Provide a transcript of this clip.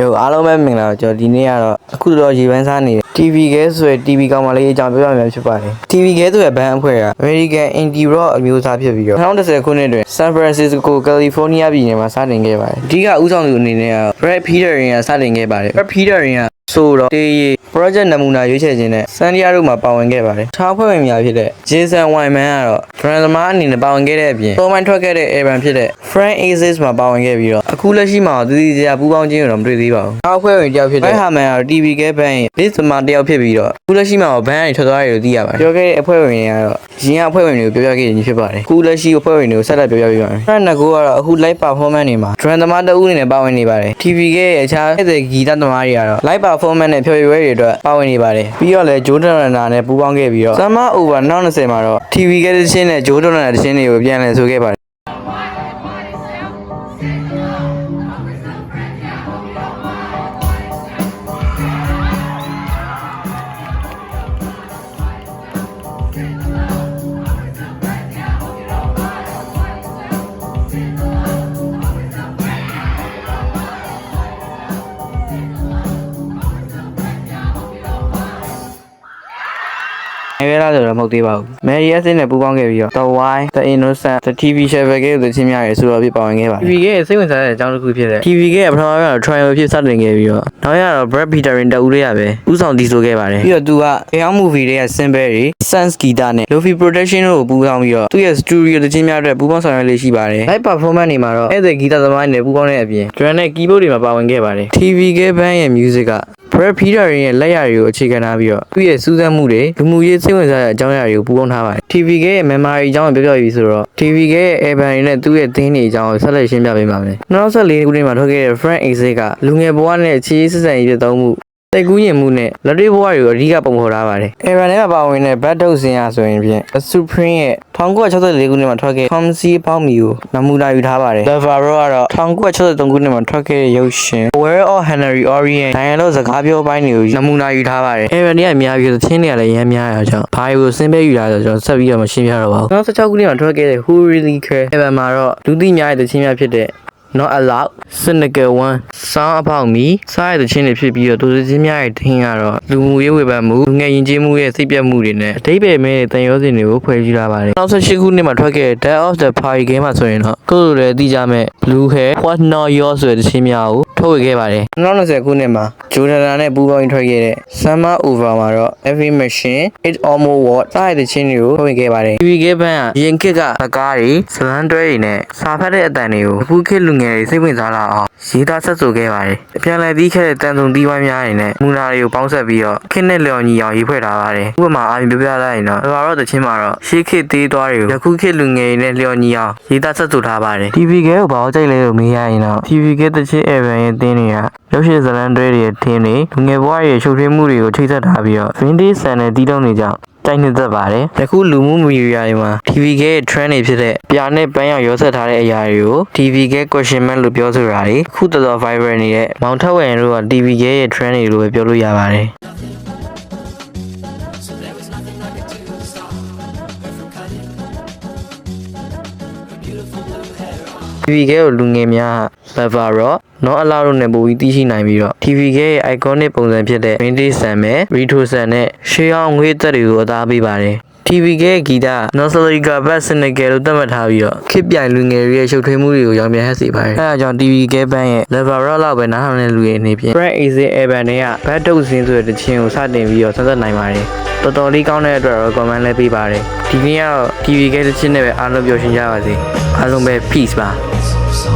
yo အားလုံးပဲမင်္ဂလာပါကျွန်တော်ဒီနေ့ကတော့အခုတော့ရေပန်းစားနေတယ် TV ကဲဆိုရယ် TV ကောင်မလေးအကြောင်းပြောပြမှာဖြစ်ပါတယ် TV ကဲဆိုရယ်ဘန်းအဖွဲ့က American Indie Rock အမျိုးအစားဖြစ်ပြီးတော့2010ခုနှစ်တွင် San Francisco California ပြည်နယ်မှာစတင်ခဲ့ပါတယ်အဓိကဦးဆောင်သူအနေနဲ့က Brad Peter ရင်ကစတင်ခဲ့ပါတယ် Brad Peter ရင်က ဆိုတော့တေးရီ project နမူနာရွေးချယ်ခြင်းနဲ့ San Diego မှာပါဝင်ခဲ့ပါတယ်။ခြားဖွဲ့ဝင်များဖြစ်တဲ့ Jason Wyman ကတော့ brand သမားအနေနဲ့ပါဝင်ခဲ့တဲ့အပြင်ပုံမှန်ထွက်ခဲ့တဲ့ Evan ဖြစ်တဲ့ Frank Aziz မှာပါဝင်ခဲ့ပြီးတော့အခုလက်ရှိမှာသူဒီစရာပူးပေါင်းခြင်းကိုတော့မတွေ့သေးပါဘူး။ခြားဖွဲ့ဝင်တယောက်ဖြစ်တဲ့ Brad Harman ကတော့ TV ကဲဘန်းရဲ့ list သမားတယောက်ဖြစ်ပြီးတော့အခုလက်ရှိမှာဘန်းကနေထွက်သွားတယ်လို့သိရပါတယ်။ပြောခဲ့တဲ့အဖွဲ့ဝင်တွေကတော့ရင်းအဖွဲ့ဝင်တွေကိုပြောပြခဲ့ခြင်းဖြစ်ပါတယ်။အခုလက်ရှိအဖွဲ့ဝင်တွေကိုဆက်လက်ပြောပြပေးပါမယ်။ Brad နကိုကတော့အခု live performance တွေမှာ drum သမားတဦးအနေနဲ့ပါဝင်နေပါတယ်။ TV ကဲရဲ့အခြားတဲ့ဂီတသမားတွေကတော့ live performance နဲ့ဖျော်ဖြေပွဲတွေအတွက်ပါဝင်နေပါတယ်။ပြီးတော့လည်း Joe Donner နဲ့ပူးပေါင်းခဲ့ပြီးတော့ Summer Over 2020မှာတော့ TV ကဲတဲ့ချင်းနဲ့ Joe Donner တဲ့ချင်းတွေကိုပြန်လည်ဆိုခဲ့ပါတယ် ငယ်ရလာဆိုတော့မဟုတ်သေးပါဘူး။ Mary S နဲ့ပူးပေါင်းခဲ့ပြီးတော့ The Why, The Innocent, The TV Show ကဲတဲ့ချင်းများရဲ့ဆိုတော့ပြပါဝင်ခဲ့ပါတယ်။ TV ကစိတ်ဝင်စားတဲ့အကြောင်းတစ်ခုဖြစ်တဲ့ TV ကပထမကတော့ trial ဖြစ်စတင်ခဲ့ပြီးတော့နောက်ရတော့ Brad Peterin တဦးလေးရပဲဥဆောင်တည်ဆိုခဲ့ပါတယ်။ပြီးတော့သူက Air Movie တွေက Simple တွေ Sans Guitar နဲ့ Lofi Production တို့ကိုပူးပေါင်းပြီးတော့သူ့ရဲ့ studio တချင်းများအတွက်ပူးပေါင်းဆောင်ရွက်လေးရှိပါတယ်။ Live performance တွေမှာတော့အဲ့ဒီဂီတသမားတွေနဲ့ပူးပေါင်းတဲ့အပြင် drum နဲ့ keyboard တွေမှာပါဝင်ခဲ့ပါတယ်။ TV ကဘန်းရဲ့ music က Brad Peter ရဲ့လက်ရာတွေကိုအခြေခံထားပြီးတော့သူ့ရဲ့စူးစမ်းမှုတွေလူမှုရေးစိတ်ဝင်စားတဲ့အကြောင်းအရာတွေကိုပူးပေါင်းထားပါတယ်။ TV ကရဲ့ memory အကြောင်းကိုပြောပြပြီးဆိုတော့ TV ကရဲ့ Evan တွေနဲ့သူ့ရဲ့သင်းတွေအကြောင်းကိုဆက်လက်ရှင်းပြပေးပါမယ်။2014ခုနှစ်မှာထုတ်ခဲ့တဲ့ Frank Exit ကလူငယ်ဘဝနဲ့အခြေရေးဆက်ဆံရေးဖြစ်သုံးမှု စိတ်ကူးယဉ်မှုနဲ့လက်တွေ့ဘဝတွေကိုအဓိကပုံဖော်ထားပါတယ်။ Evan ထဲမှာပါဝင်တဲ့ Bad Dog စင်ရဆိုရင်ဖြင့် The Supreme ရဲ့1964ခုနှစ်မှာထွက်ခဲ့ Come See About Me ကိုနမူနာယူထားပါတယ်။ The Varro ကတော့1963ခုနှစ်မှာထွက်ခဲ့တဲ့ရုပ်ရှင် Where of Henry Orient နိုင်ငံတော်စကားပြောပိုင်းတွေကိုနမူနာယူထားပါတယ်။ Evan တွေကအများကြီးဆိုချင်းတွေကလည်းရမ်းများရအောင်ကြောင့်ဘာတွေကိုစင်းပေးယူလာဆိုတော့ဆက်ပြီးတော့မရှင်းပြတော့ပါဘူး။2016ခုနှစ်မှာထွက်ခဲ့တဲ့ Who Really Care Evan မှာတော့လူသိများတဲ့သချင်းများဖြစ်တဲ့ not allowed cynical one sound about me စားရတဲ့ချင်းတွေဖြစ်ပြီးတော့သူစချင်းများရဲ့ထင်းကတော့လူမှုရေးဝေဖန်မှုလူငယ်ယဉ်ကျေးမှုရဲ့စိတ်ပြတ်မှုတွေနဲ့အတိတ်ပဲမဲ့တန်ရောစင်တွေကိုဖွဲ့စည်းထားပါတယ်2018ခုနှစ်မှာထွက်ခဲ့တဲ့ Dead of the Party Game မှာဆိုရင်တော့ကိုယ်လိုလည်းသိကြမဲ့ Blue Hair What Not Yours ဆိုတဲ့သချင်းများကိုထုတ်ဝေခဲ့ပါတယ်2020ခုနှစ်မှာ Jordan နဲ့ပူးပေါင်းထွက်ခဲ့တဲ့ Summer Over မှာတော့ Every Machine It Almost What စားရတဲ့ချင်းတွေကိုထုတ်ဝေခဲ့ပါတယ် TV Game ဘန်းကရင်ခစ်ကစကားတွေဇလန်းတွဲတွေနဲ့စာဖတ်တဲ့အတန်တွေကိုအခုခေတ်လူငယ်တွေစိတ်ဝင်စားလာအောင်ရေးသားဆက်ဆိုခဲ့ပါတယ်အပြန်လည်ပြီးခဲ့တဲ့တန်ဆုံတီးဝိုင်းများတွေနဲ့မူနာတွေကိုပေါင်းဆက်ပြီးတော့ခင်းနဲ့လျော်ညီအောင်ရေးဖွဲ့ထားပါတယ်ဥပမာအားဖြင့်ပြောပြလိုက်ရင်တော့ဒါတော့တချင်းမှာတော့ရှေးခေတ်သေးသွားတွေကိုယခုခေတ်လူငယ်တွေနဲ့လျော်ညီအောင်ရေးသားဆက်ဆိုထားပါတယ် TV ကဲကိုဘာလို့ကြိုက်လဲလို့မေးရရင်တော့ TV ကဲတချင်း Evan ရဲ့တင်းတွေက ရုပ်ရှင်ဇာတ်လမ်းတွဲတွေရဲ့ထင်းတွေလူငယ်ဘဝရဲ့ရှုပ်ထွေးမှုတွေကိုထိစပ်ထားပြီးတော့ Vintage ဆန်တဲ့တီးတုံးတွေကြောင့်တိုက်နှစ်သက်ပါတယ်။အခုလူမှုမီဒီယာတွေမှာ TV ကရဲ့ trend တွေဖြစ်တဲ့ပြာနဲ့ပန်းရောင်ရောဆက်ထားတဲ့အရာတွေကို TV က question mark လို့ပြောဆိုတာတွေအခုတော်တော် viral နေတဲ့မောင်ထက်ဝယ်တို့က TV ကရဲ့ trend တွေလို့ပဲပြောလို့ရပါတယ်။ TV ကဲကိုလူငယ်များ Lava Rock နော်အလာတို့နဲ့ပိုပြီးသိရှိနိုင်ပြီးတော့ TV ကဲရဲ့ iconic ပုံစံဖြစ်တဲ့ Vintage ဆန်မဲ့ Retro ဆန်နဲ့ရှေးအောင်ငွေသက်တွေကိုအသားပေးပါတယ် TV ကဲဂီတ Nostalgia Bass Cynical လို့သတ်မှတ်ထားပြီးတော့ခစ်ပြိုင်လူငယ်တွေရဲ့ရှုပ်ထွေးမှုတွေကိုရောင်ပြန်ဟပ်စေပါတယ်။အဲဒါကြောင့် TV ကဲဘန်းရဲ့ Lava Rock လောက်ပဲနားထောင်တဲ့လူတွေအနေဖြင့် Brand Easy Evan တွေက Bad Dog စင်းဆိုတဲ့တခြင်းကိုစတင်ပြီးတော့ဆက်သက်နိုင်ပါတယ်။တော်တော်လေးကောင်းတဲ့အတွက်တော့ comment လည်းပေးပါတယ်။ဒီနေ့ကတော့ TV ကဲတခြင်းနဲ့ပဲအားလုံးပျော်ရွှင်ကြပါစေ။အားလုံးပဲ peace ပါ။